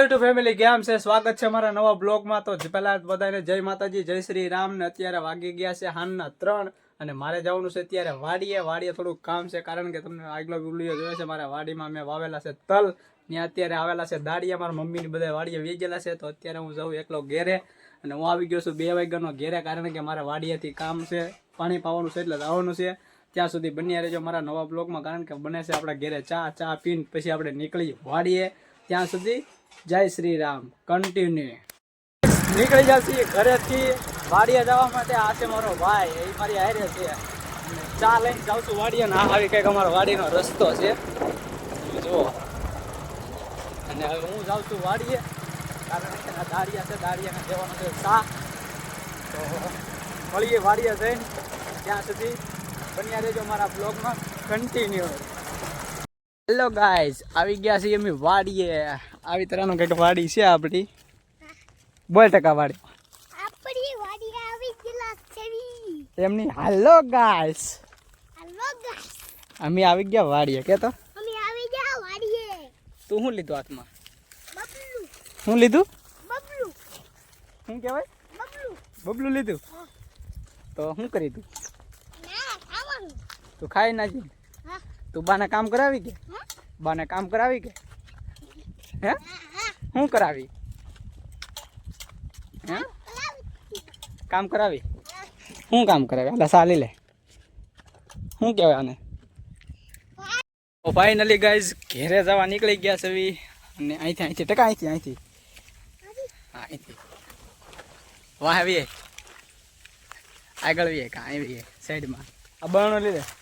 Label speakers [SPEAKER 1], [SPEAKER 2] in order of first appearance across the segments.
[SPEAKER 1] YouTube family કેમ છે સ્વાગત છે મારા નવા બ્લોગમાં. તો પહેલા બધાને જય માતાજી, જય શ્રી રામ ને અત્યારે વાગી ગયા છે હાનના ત્રણ અને મારે જવાનું છે અત્યારે વાડીએ. વાડીએ થોડુંક કામ છે કારણ કે તમને આગલો વીડિયો જોયો છે, મારા વાડીમાં મેં વાવેલા છે તલ. ત્યાં અત્યારે આવેલા છે દાડિયા મારા મમ્મીની બધા વાડીએ વી ગયેલા છે, તો અત્યારે હું જાઉં એકલો ઘેરે અને હું આવી ગયો છું બે વાગ્યાનો ઘેરે કારણ કે મારા વાડીએથી કામ છે, પાણી પાવાનું છે એટલે જવાનું છે. ત્યાં સુધી બન્યા રહેજો મારા નવા બ્લોગમાં કારણ કે બને છે આપણા ઘેરે ચા ચા પીને પછી આપણે નીકળી વાડીએ. ત્યાં સુધી જય શ્રી રામ. કન્ટિન્યુ નીકળી જશે ઘરેથી. વાડીએ જવા માટે આ છે મારો ભાઈ. એ મારી હારે છે. ચા લઈને જાઉં છું વાડીએ ને આવી કંઈક અમારો વાડીનો રસ્તો છે. જુઓ. અને હવે હું જાઉં છું વાડીએ. કારણ કે આ દાળિયા છે, દાળિયાને દેવાનો છે ચા. તો મળીએ વાડીએ જઈને. ત્યાં સુધી બન્યા રહેજો મારા બ્લોગમાં. કન્ટિન્યુ હેલો ગાઈઝ આવી ગયા છીએ અમે વાડીએ. આવી તરહનું કંઈક વાડી છે આપણી. બોલ ટકા વાડી.
[SPEAKER 2] આપડી વાડી આવી ગયેલા છેવી.
[SPEAKER 1] એમની હાલો ગાઈસ
[SPEAKER 2] ગાઈસ
[SPEAKER 1] અમે આવી ગયા વાડીએ કે તો
[SPEAKER 2] અમે આવી ગયા વાડીએ.
[SPEAKER 1] તું શું લીધું હાથમાં?
[SPEAKER 2] બબલુ.
[SPEAKER 1] શું લીધું? શું કહેવાય?
[SPEAKER 2] બબલુ.
[SPEAKER 1] બબલું લીધું? તો શું કરી તું? તું ખાઈ નાખી? તું બાને કામ કરાવી કે? બાને કામ કરાવી કે? હે?
[SPEAKER 2] હા
[SPEAKER 1] શું કરાવી? હે? કામ કરાવી? શું કામ કરાવી? એટલે સાલી લે. શું કહેવાય આને? ફાઇનલી ગાઈઝ ઘેરે જવા નીકળી ગયા છે અને અહીંથી અહીંથી ટકા અહીંથી અહીંથી. હા અહીંથી. વાહ આવીએ. આગળ વીએ કાં આવીએ વીએ સાઈડમાં આ બરણો લીધે હા હા.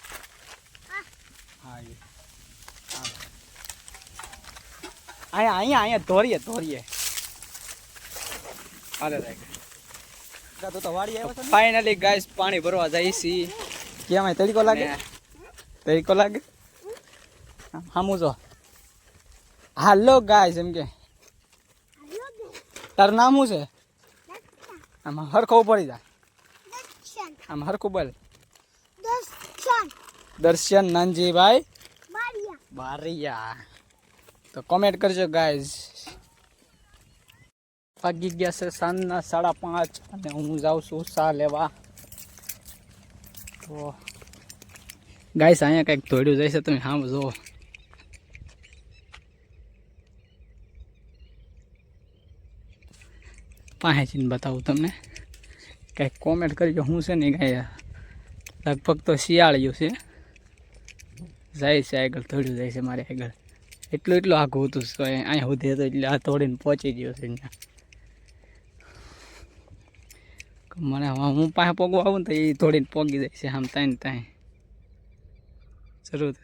[SPEAKER 1] અહીંયા અહીંયા અહીંયા ધોરીએ ધોરીએ. વાડી આવ્યો ફાઇનલી ગાઈસ પાણી ભરવા જાય છે. કેમ તડકો લાગે? તડકો લાગે? હામું જો. હાલો ગાઈસ એમ કે. તારું નામ શું છે? આમાં હરખો પડી
[SPEAKER 2] જાય
[SPEAKER 1] આમ હરખું બોલ.
[SPEAKER 2] દર્શન
[SPEAKER 1] નાનજીભાઈ
[SPEAKER 2] બારિયા.
[SPEAKER 1] તો કોમેન્ટ કરજો ગાઈઝ વાગી ગયા છે સાંજના સાડા પાંચ અને હું જાઉં છું ચા લેવા. તો ગાઈસ અહીંયા કંઈક ધોડ્યું જાય છે તમે હા જુઓ જઈને બતાવું તમને. કંઈક કોમેન્ટ કરજો હું છે ને કાંઈ લગભગ તો શિયાળ્યું છે. જાય છે આગળ, થોડું જાય છે મારે આગળ. એટલું એટલું આઘું હતું અહીંયા સુધી હતું એટલે આ તોડીને પહોંચી ગયો છે અહીંયા. મને હું પાસે પગવા આવું ને તો એ તોડીને પોગી જાય છે આમ ત્યાં તાઈ. જરૂર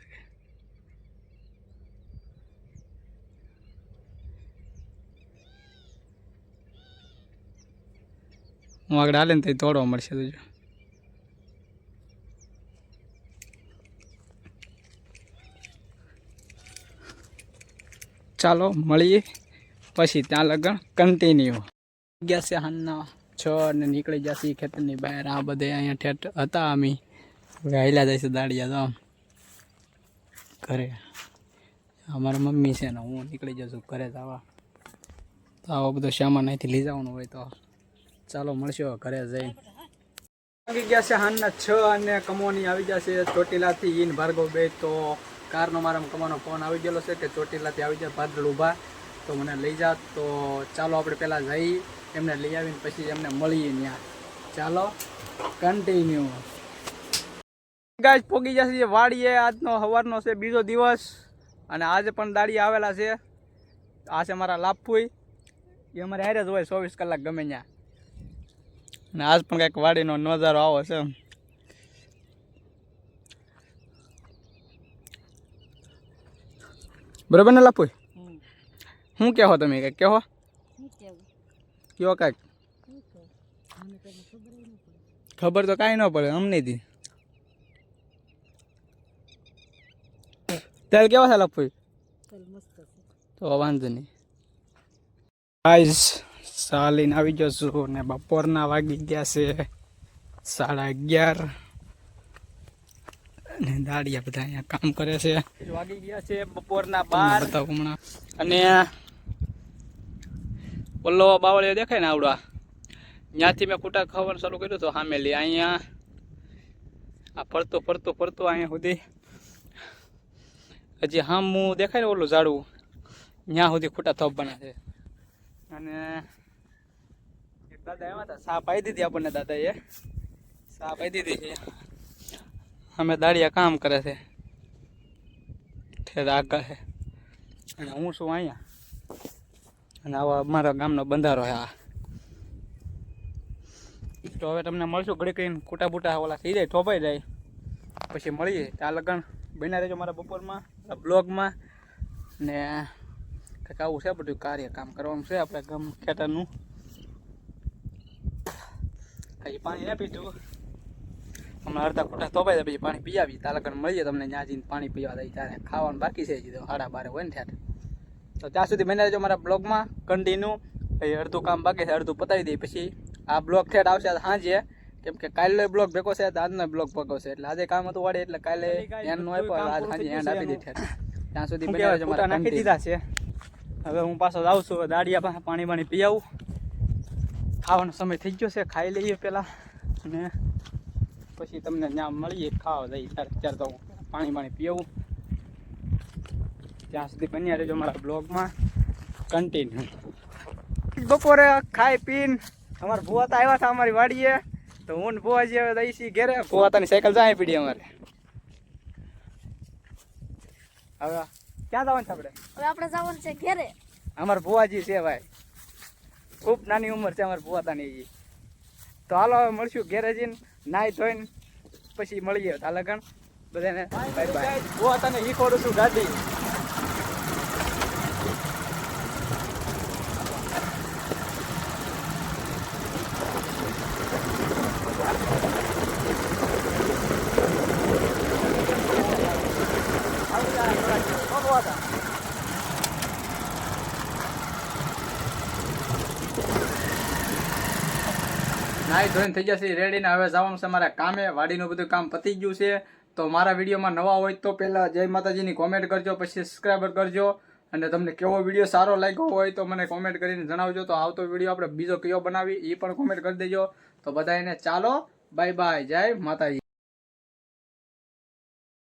[SPEAKER 1] હું આગળ હાલે ને તો તોડવા મળશે તો ચાલો મળીએ. પછી ત્યાં લગન કન્ટિન્યુ ગયા છે હાલના છ ને નીકળી જશે ખેતરની બહાર. આ બધે અહીંયા ઠેઠ હતા અમે. વહેલા છે દાડિયા તો ઘરે. અમારા મમ્મી છે ને હું નીકળી જશું ઘરે જવા તો આવો બધો સામાન અહીંથી લઈ જવાનું હોય તો. ચાલો મળશો ઘરે જઈ. ગયા છે હાલના છ અને કમોની આવી જશે ચોટીલાથી ઈન ભાર્ગવ બે તો કારનો મારા કમાનો ફોન આવી ગયેલો છે કે ચોટીલાથી આવી જાય ભાદળ ઊભા, તો મને લઈ જા, તો ચાલો આપણે પહેલાં જઈ, એમને લઈ આવીને પછી એમને મળીએ ત્યાં. ચાલો કન્ટિન્યુ ગાય પોગી જશે વાડીએ, આજનો સવારનો છે બીજો દિવસ, અને આજે પણ દાડી આવેલા છે. આ છે મારા લાભફુઈ એ અમારે હારે જ હોય ચોવીસ કલાક ગમે ત્યાં. અને આજ પણ કંઈક વાડીનો નજારો આવો છે. બરોબર ને લાપુઈ શું કહો તમે કંઈક? કહો કયો કાંઈક? ખબર તો કાંઈ ન પડે અમને થી તેલ કેવા છે લપુ તો વાંધો નહીં. ગાઈસ સાલીન આવી જશું ને બપોરના વાગી ગયા છે સાડા અગિયાર. અને દાડિયા બધા અહીંયા કામ કરે છે. વાગી ગયા છે બપોરના બાર. બતાવું હમણાં. અને ઓલો બાવળીઓ દેખાય ને આવડા ત્યાંથી મેં ખૂટા ખાવાનું શરૂ કર્યું તો સામે લે અહીંયા આ ફરતો ફરતો ફરતો અહીંયા સુધી. હજી હામું દેખાય ને ઓલું ઝાડવું? ત્યાં સુધી ખોટા થોપવાના છે. અને દાદા એવા હતા. સાપ આવી દીધી આપણને દાદાએ. સાપ આવી દીધી છે. અમે દાડિયા કામ કરે છે. ઠેર આગળ છે. અને હું છું અહીંયા. અને આવા અમારા ગામનો બંધારો આ. તો હવે તમને મળશું ઘડી કરીને કૂટા બૂટા ઓલા થઈ જાય થોપાઈ જાય. પછી મળીએ. ત્યાં લગન બન્યા રહેજો મારા બપોરમાં બ્લોગમાં. ને કંઈક આવું છે બધું કાર્ય કામ કરવાનું છે, આપણે ગામ ખેતરનું. હજી પાણી ના પીધું હમણાં અડધા ખોટા થોપાઈ દે પછી પાણી પી આવી ત્યાં મળીએ તમને ત્યાં જઈને પાણી પીવા દઈ ત્યારે. ખાવાનું બાકી છે હજી સાડા બારે હોય ને ત્યારે તો. ત્યાં સુધી મને રહેજો મારા બ્લોગમાં કન્ટિન્યુ પછી અડધું કામ બાકી છે અડધું પતાવી દઈએ. પછી આ બ્લોગ ઠેઠ આવશે સાંજે. કેમ કે કાલે બ્લોગ ભેગો છે આજનો બ્લોગ ભેગો છે. એટલે આજે કામ હતું વાળે એટલે કાલે એન્ડ નો આપ્યો આજ સાંજે એન્ડ આપી દીધી ત્યાં સુધી મને રહેજો મારા નાખી દીધા છે. હવે હું પાછો જાઉં છું દાડિયા પાસે પાણી પાણી પી આવું ખાવાનો સમય થઈ ગયો છે ખાઈ લઈએ પહેલાં. અને પછી તમને ત્યાં મળીએ ખાવા દઈએ ત્યારે તો પાણી પાણી પીવું. ત્યાં સુધી બન્યા રહેજો મારા બ્લોગમાં. કન્ટિન્યુ બપોરે ખાઈ પીને. અમારા ભુવા તો આવ્યા હતા અમારી વાડીએ. તો હું ને ભુવા જે દઈ છીએ ઘેરે. ભુવા તાની સાયકલ જાય પીડી અમારે. હવે ક્યાં જવાનું છે આપણે?
[SPEAKER 2] હવે આપણે જવાનું છે ઘેરે.
[SPEAKER 1] અમારા ભુવાજી છે ભાઈ. ખૂબ નાની ઉંમર છે અમારા ભુવાતાની તો હાલો હવે મળશું ઘેરે જઈને નાઈ ધોઈને પછી મળીએ આ લગન. બધાને બાય બાય શીખવાડું છું ગાડી. ભગવાતા નાઈ ધોઈને થઈ જશે રેડીને હવે જવાનું છે મારા કામે. વાડીનું બધું કામ પતી ગયું છે. તો મારા વિડીયોમાં નવા હોય તો પહેલાં જય માતાજીની કોમેન્ટ કરજો, પછી સબસ્ક્રાઈબર કરજો. અને તમને કેવો વીડિયો સારો લાગ્યો હોય તો મને કોમેન્ટ કરીને જણાવજો. તો આવતો વીડિયો આપણે બીજો કયો બનાવી એ પણ કોમેન્ટ કરી દેજો. તો બધાને ચાલો બાય બાય જય માતાજી.